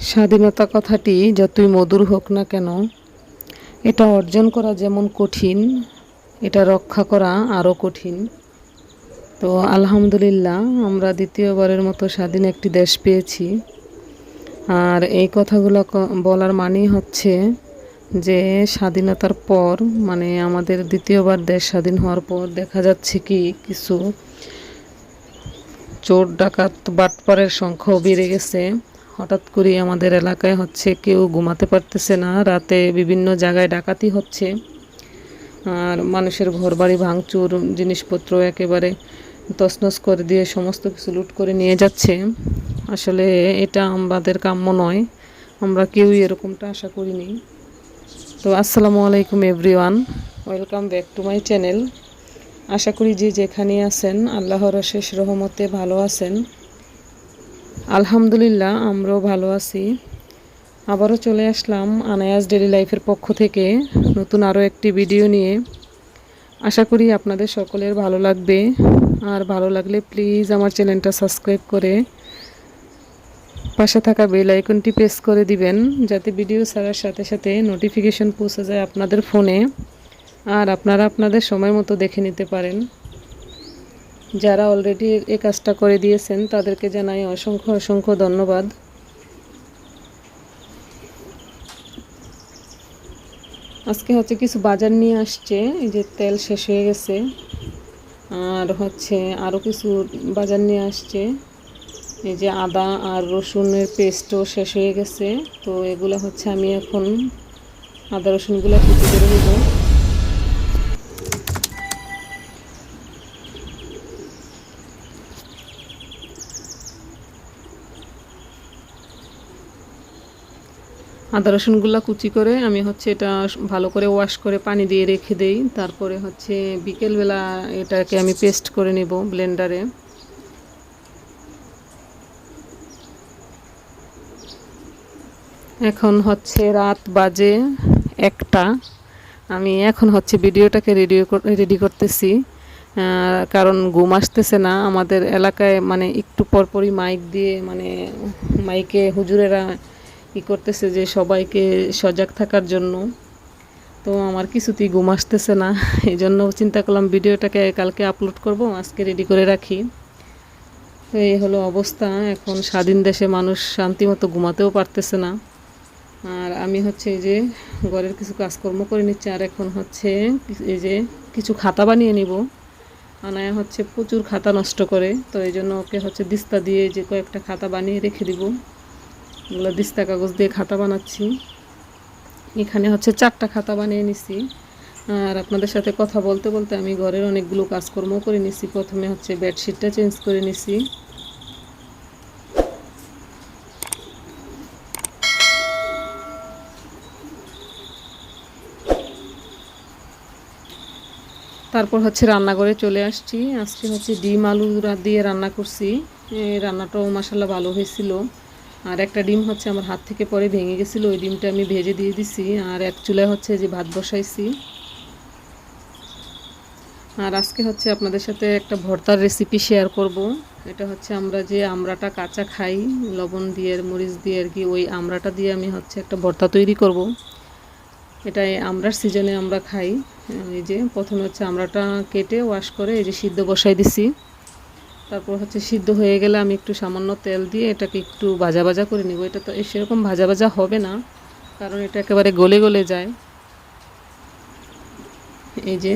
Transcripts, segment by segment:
স্বাধীনতা কথাটি যতই মধুর হোক না কেন, এটা অর্জন করা যেমন কঠিন, এটা রক্ষা করা আরও কঠিন। তো আলহামদুলিল্লাহ, আমরা দ্বিতীয়বারের মতো স্বাধীন একটি দেশ পেয়েছি। আর এই কথাগুলো বলার মানেই হচ্ছে যে স্বাধীনতার পর মানে আমাদের দ্বিতীয়বার দেশ স্বাধীন হওয়ার পর দেখা যাচ্ছে কি, কিছু চোর ডাকাত বাটপারের সংখ্যাও বেড়ে গেছে। হঠাৎ করে আমাদের এলাকায় হচ্ছে কেউ ঘুমাতে পারতেছে না, রাতে বিভিন্ন জায়গায় ডাকাতি হচ্ছে। আর মানুষের ঘরবাড়ি ভাঙচুর, জিনিসপত্র একেবারে তছনছ করে দিয়ে সমস্ত কিছু লুট করে নিয়ে যাচ্ছে। আসলে এটা আমাদের কাম্য নয়, আমরা কেউই এরকমটা আশা করিনি। তো আসসালামু আলাইকুম everyone, welcome back to my channel. আশা করি যে যেখানে আছেন, আল্লাহর শেষ রহমতে ভালো আছেন। আলহামদুলিল্লাহ, আমরাও ভালো আছি। আবারও চলে আসলাম আনায়াস ডেলি লাইফের পক্ষ থেকে নতুন আরও একটি ভিডিও নিয়ে। আশা করি আপনাদের সকলের ভালো লাগবে। আর ভালো লাগলে প্লিজ আমার চ্যানেলটা সাবস্ক্রাইব করে পাশে থাকা বেল আইকনটি প্রেস করে দিবেন, যাতে ভিডিও ছাড়ার সাথে সাথে নোটিফিকেশন পৌঁছে যায় আপনাদের ফোনে। আর আপনারা আপনাদের সময় মতো দেখে নিতে পারেন। যারা অলরেডি এই কাজটা করে দিয়েছেন, তাদেরকে জানাই অসংখ্য অসংখ্য ধন্যবাদ। আজকে হচ্ছে কিছু বাজার নিয়ে আসছে, এই যে তেল শেষ হয়ে গেছে। আর হচ্ছে আরও কিছু বাজার নিয়ে আসছে, এই যে আদা আর রসুনের পেস্টও শেষ হয়ে গেছে। তো এগুলো হচ্ছে আমি এখন আদা রসুনগুলো কুচি করে নেব। আদা রসুনগুলো কুচি করে আমি হচ্ছে এটা ভালো করে ওয়াশ করে পানি দিয়ে রেখে দেই। তারপরে হচ্ছে বিকেলবেলা এটাকে আমি পেস্ট করে নেব ব্লেন্ডারে এখন হচ্ছে রাত বাজে একটা। আমি এখন হচ্ছে ভিডিওটাকে রেডি রেডি করতেছি। কারণ ঘুম আসতেছে না। আমাদের এলাকায় মানে একটু পরপরই মাইক দিয়ে মানে মাইকে হুজুরেরা ই করতেছে যে সবাইকে সজাগ থাকার জন্য। তো আমার কিছুতেই ঘুম আসতেছে না এই জন্য চিন্তা করলাম ভিডিওটাকে কালকে আপলোড করব, আজকে রেডি করে রাখি। তো এই হলো অবস্থা, এখন স্বাধীন দেশে মানুষ শান্তিমতো ঘুমাতেও পারতেছে না। আর আমি হচ্ছে এই যে ঘরের কিছু কাজকর্ম করে নিচ্ছি, আর এখন হচ্ছে এই যে কিছু খাতা বানিয়ে নিব। আনায়া হচ্ছে প্রচুর খাতা নষ্ট করে, তো এই জন্য ওকে হচ্ছে দিস্তা দিয়ে যে কয়েকটা খাতা বানিয়ে রেখে দিব। এগুলো দিস্তা কাগজ দিয়ে খাতা বানাচ্ছি। এখানে হচ্ছে চারটা খাতা বানিয়ে নিছি। আর আপনাদের সাথে কথা বলতে বলতে আমি ঘরের অনেকগুলো কাজকর্ম করে নিছি। প্রথমে হচ্ছে বেডশিটটা চেঞ্জ করে নিছি। তারপর হচ্ছে রান্নাঘরে চলে আসছি। আজকে হচ্ছে ডিম আলু দিয়ে রান্না করছি। রান্নাটাও মাসাল্লাহ ভালো হয়েছিল। আর একটা ডিম হচ্ছে আমার হাত থেকে পরে ভেঙে গেছিল, ওই ডিমটা আমি ভেজে দিয়ে দিছি। আর এক চুলায় হচ্ছে যে ভাত বসাইছি। আর আজকে হচ্ছে আপনাদের সাথে একটা ভর্তার রেসিপি শেয়ার করব। এটা হচ্ছে আমরা যে আমড়াটা কাঁচা খাই, লবণ দিয়ে আর মরিচ দিয়ে আর কি, ওই আমড়াটা দিয়ে আমি হচ্ছে একটা ভর্তা তৈরি করব। এটা এই আমড়ার সিজনে আমরা খাই। এই যে প্রথমে হচ্ছে আমড়াটা কেটে ওয়াশ করে এই যে সিদ্ধ বসাই দিছি। তারপর হচ্ছে সিদ্ধ হয়ে গেলে আমি একটু সামান্য তেল দিয়ে এটাকে একটু ভাজা ভাজা করে নিব। এটা তো সেরকম ভাজা ভাজা হবে না, কারণ এটা একেবারে গলে গলে যায়। এই যে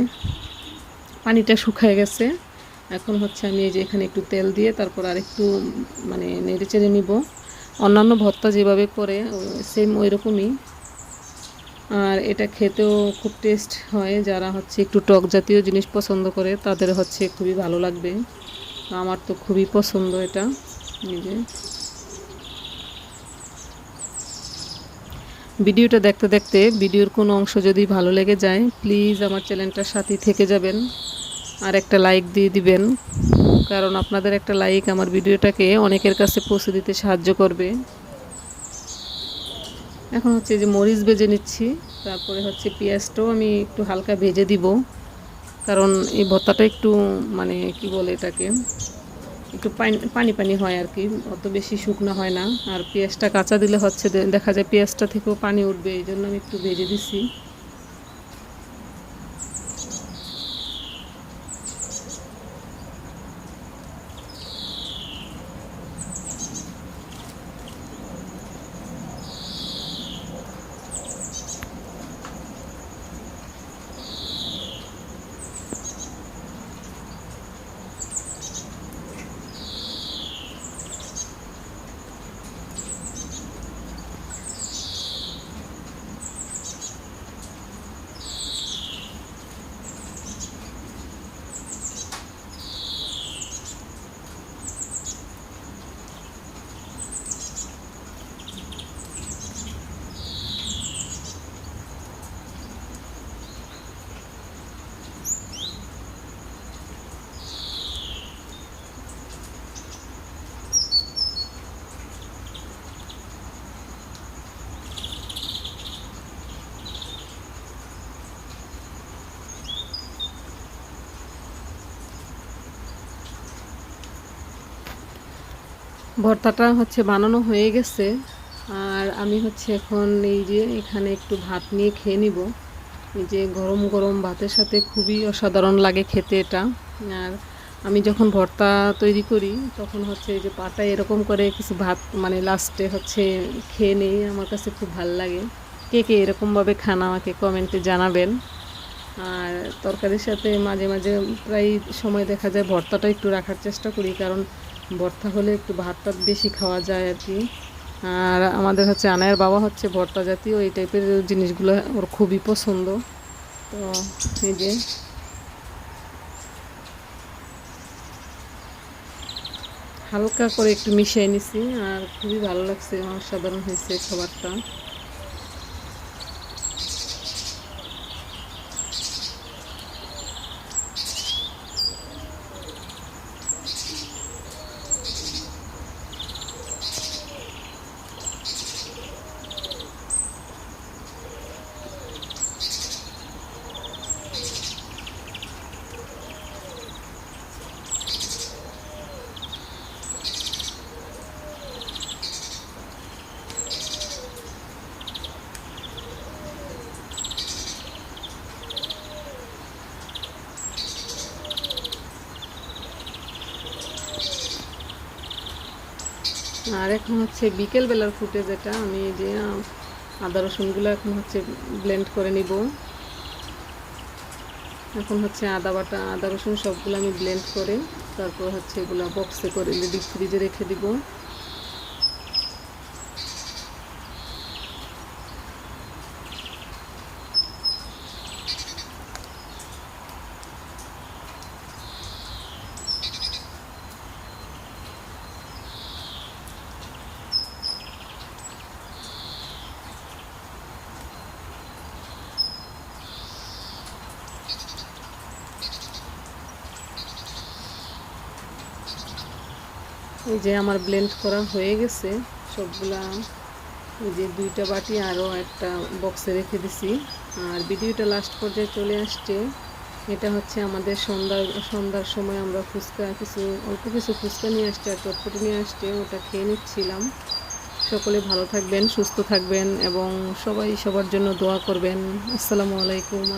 পানিটা শুকায় গেছে। এখন হচ্ছে আমি এই যে এখানে একটু তেল দিয়ে তারপর আর একটু মানে নেড়ে চেড়ে নিব। অন্যান্য ভর্তা যেভাবে করে সেম ওই রকমই আর এটা খেতেও খুব টেস্ট হয়। যারা হচ্ছে একটু টক জাতীয় জিনিস পছন্দ করে, তাদের হচ্ছে খুবই ভালো লাগবে। আমার তো খুবই পছন্দ এটা নিজে ভিডিওটা দেখতে দেখতে ভিডিওর কোনো অংশ যদি ভালো লেগে যায় প্লিজ আমার চ্যানেলটার সাথেই থেকে যাবেন আর একটা লাইক দিয়ে দিবেন, কারণ আপনাদের একটা লাইক আমার ভিডিওটাকে অনেকের কাছে পৌঁছে দিতে সাহায্য করবে। এখন হচ্ছে যে মরিচ ভেজে নিচ্ছি, তারপরে হচ্ছে পেঁয়াজটাও আমি একটু হালকা ভেজে দিব। কারণ এই ভর্তাটা একটু মানে কি বলে এটাকে, একটু পানি পানি হয় আর কি। অত বেশি শুকনো হয় না। আর পেঁয়াজটা কাঁচা দিলে হচ্ছে দেখা যায় পেঁয়াজটা থেকেও পানি উঠবে, এই জন্য আমি একটু ভেজে দিছি। ভর্তাটা হচ্ছে বানানো হয়ে গেছে। আর আমি হচ্ছে এখন এই যে এখানে একটু ভাত নিয়ে খেয়ে নিব। এই যে গরম গরম ভাতের সাথে খুবই অসাধারণ লাগে খেতে এটা। আর আমি যখন ভর্তা তৈরি করি, তখন হচ্ছে এই যে পাটা এরকম করে কিছু ভাত মানে লাস্টে হচ্ছে খেয়ে নেই, আমার কাছে খুব ভালো লাগে। কে কে এরকমভাবে খান আমাকে কমেন্টে জানাবেন। আর তরকারির সাথে মাঝে মাঝে প্রায় সময় দেখা যায় ভর্তাটা একটু রাখার চেষ্টা করি, কারণ ভর্তা হলে একটু ভাত টাত বেশি খাওয়া যায় আর কি। আর আমাদের হচ্ছে আনায়ের বাবা হচ্ছে ভর্তা জাতীয়, এই টাইপের জিনিসগুলো ওর খুবই পছন্দ। তো এই যে। হালকা করে একটু মিশিয়ে নিছি, আর খুবই ভালো লাগছে, অসাধারণ হয়েছে খাবারটা। আর এখন হচ্ছে বিকেল বেলার যেটা আমি যে আদা রসুনগুলো এখন হচ্ছে ব্লেন্ড করে নিব। এখন হচ্ছে আদা বাটা, আদা রসুন সবগুলো আমি ব্লেন্ড করে তারপর হচ্ছে এগুলো বক্সে করে ডিপ ফ্রিজে রেখে দিব। এই যে আমার ব্লেন্ড করা হয়ে গেছে, সবগুলা এই যে দুইটা বাটি আরও একটা বক্সে রেখে দিছি। আর ভিডিওটা লাস্ট পর্যায়ে চলে আসছে, এটা হচ্ছে আমাদের সন্ধ্যার সন্ধ্যার সময় আমরা ফুচকা কিছু, অল্প কিছু ফুচকা নিয়ে আসছে আর চটপটি নিয়ে আসছে, ওটা খেয়ে নিচ্ছিলাম। সকলে ভালো থাকবেন, সুস্থ থাকবেন এবং সবাই সবার জন্য দোয়া করবেন। আসসালামু আলাইকুম।